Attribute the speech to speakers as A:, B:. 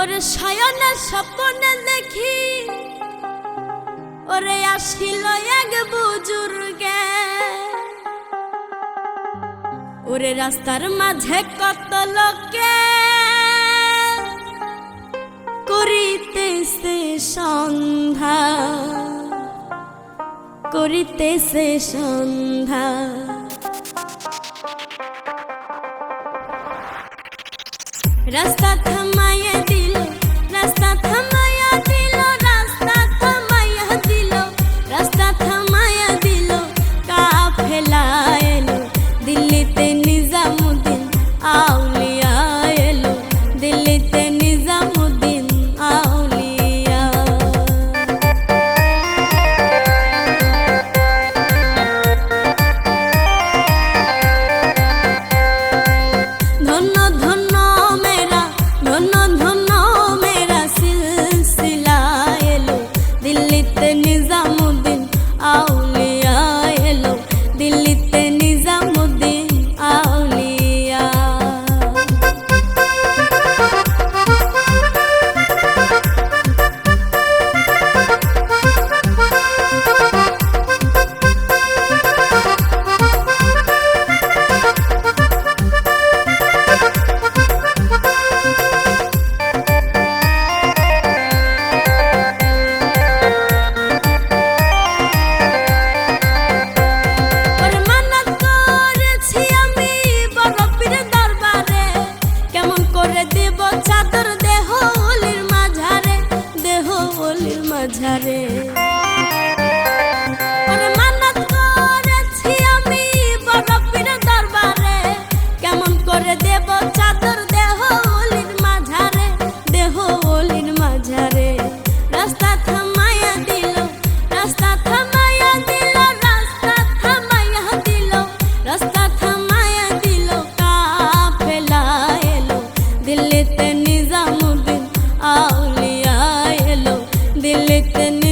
A: ওরে সায়না স্বপ্নে দেখি। ওরে আসিল এক বুজুর্গে। ওরে রাস্তার মাঝে কত লোকে করিতেছে সন্ধ্যা করিতেছে সন্ধ্যা। রাস্তা করে দেব চাদর Let the.